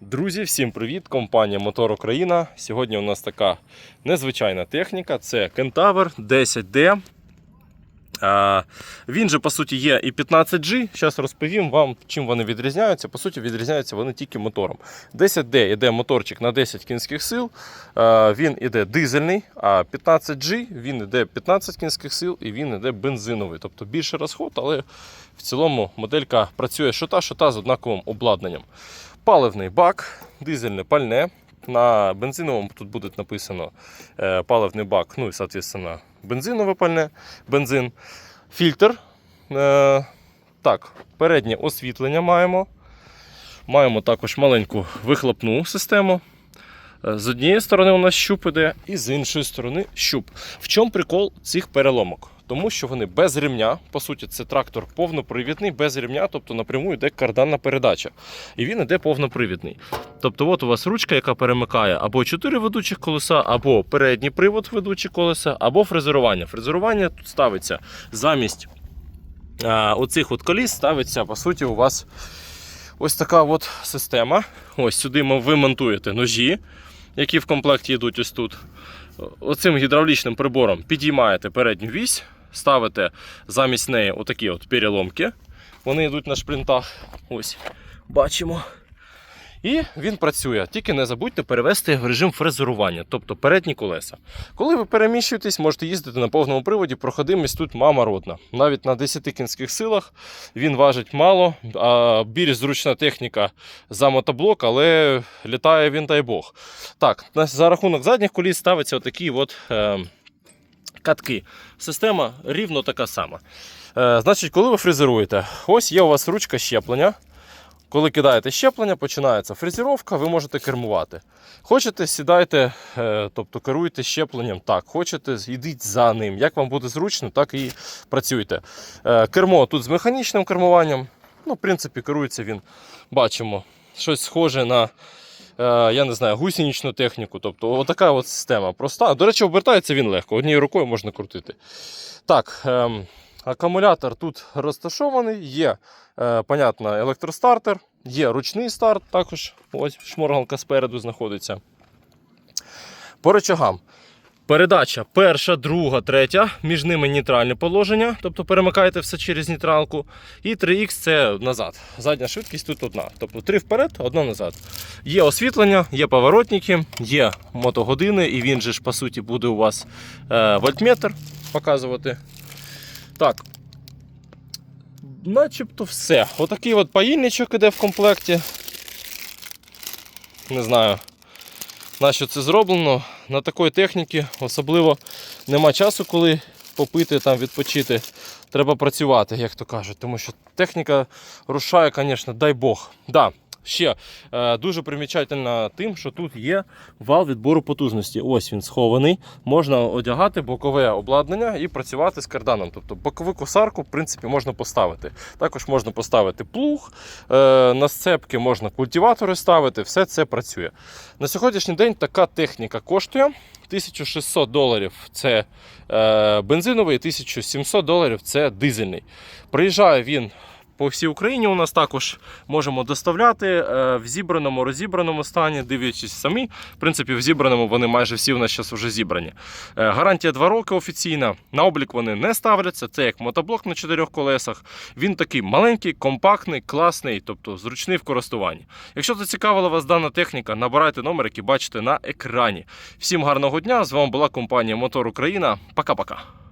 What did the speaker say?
Друзі, всім привіт! Компанія Мотор Україна. Сьогодні у нас така незвичайна техніка. Це Кентавр 10D. Він же, по суті, є і 15G. Зараз розповім вам, чим вони відрізняються. По суті, відрізняються вони тільки мотором. 10D йде моторчик на 10 кінських сил. Він іде дизельний, а 15G він іде 15 кінських сил і він іде бензиновий. Тобто більше розход, але в цілому моделька працює що та, що та з однаковим обладнанням. Паливний бак, дизельне пальне. На бензиновому тут буде написано е, паливний бак, ну і, соответственно, бензинове пальне, бензин, фільтр. Е, так, переднє освітлення маємо. Маємо також маленьку вихлопну систему. Е, З однієї сторони у нас щуп іде, і з іншої сторони щуп. В чому прикол цих переломок? Тому що вони без ремня, по суті, це трактор повнопривідний, без ремня, тобто напряму йде карданна передача. І він іде повнопривідний. Тобто, от у вас ручка, яка перемикає або 4 ведучих колеса, або передній привод ведучі колеса, або фрезерування. Фрезерування тут ставиться замість а, оцих от коліс, ставиться, по суті, у вас ось така от система. Ось сюди ви монтуєте ножі, які в комплекті йдуть ось тут. Оцим гідравлічним прибором підіймаєте передню вісь, ставите замість неї отакі от переломки. Вони йдуть на шплінтах. Ось, бачимо. І він працює. Тільки не забудьте перевести в режим фрезерування, тобто передні колеса. Коли ви переміщуєтесь, можете їздити на повному приводі, проходимість тут мама родна. Навіть на 10 кінських силах він важить мало, а більш зручна техніка за мотоблок, але літає він, дай Бог. Так, за рахунок задніх коліс ставиться отакі от, е, катки. Система рівно така сама. Е, значить, коли ви фрезеруєте, ось є у вас ручка щеплення. Коли кидаєте щеплення, починається фрезеровка, ви можете кермувати. Хочете, сідайте, е, тобто керуйте щепленням так. Хочете, йдіть за ним. Як вам буде зручно, так і працюйте. Е, Кермо тут з механічним кермуванням. Ну, в принципі, керується він, бачимо, щось схоже на, я не знаю, гусінічну техніку. Тобто, отака от система проста. До речі, обертається він легко, однією рукою можна крутити. Так, ем, акумулятор тут розташований, є, е, понятно, електростартер, є ручний старт, також ось шморгалка спереду знаходиться. По речагам. Передача перша, друга, третя, між ними нейтральне положення, тобто перемикаєте все через нейтралку. І 3х це назад. Задня швидкість тут одна. Тобто 3 вперед, одна назад. Є освітлення, є поворотники, є мотогодини, і він же ж по суті буде у вас е, вольтметр показувати. Так. Начебто все. Отакий от паїльничок іде в комплекті. Не знаю, на що це зроблено. На такої техніки особливо нема часу, коли попити, там, відпочити. Треба працювати, як то кажуть. Тому що техніка рушає, звісно, дай Бог. Да. Ще е, дуже примічательно тим, що тут є вал відбору потужності. Ось він схований. Можна одягати бокове обладнання і працювати з карданом. Тобто бокову косарку, в принципі, можна поставити. Також можна поставити плуг, е, на сцепки можна культиватори ставити, все це працює. На сьогоднішній день така техніка коштує 1600 доларів це е, бензиновий, 1700 доларів це дизельний. Приїжджає він по всій Україні. У нас також можемо доставляти е, в зібраному, розібраному стані, дивлячись самі. В принципі, в зібраному вони майже всі у нас зараз вже зібрані. Е, Гарантія 2 роки офіційна. На облік вони не ставляться. Це як мотоблок на чотирьох колесах. Він такий маленький, компактний, класний, тобто зручний в користуванні. Якщо зацікавила вас дана техніка, набирайте номер, який бачите на екрані. Всім гарного дня! З вами була компанія Мотор Україна. Пока-пока.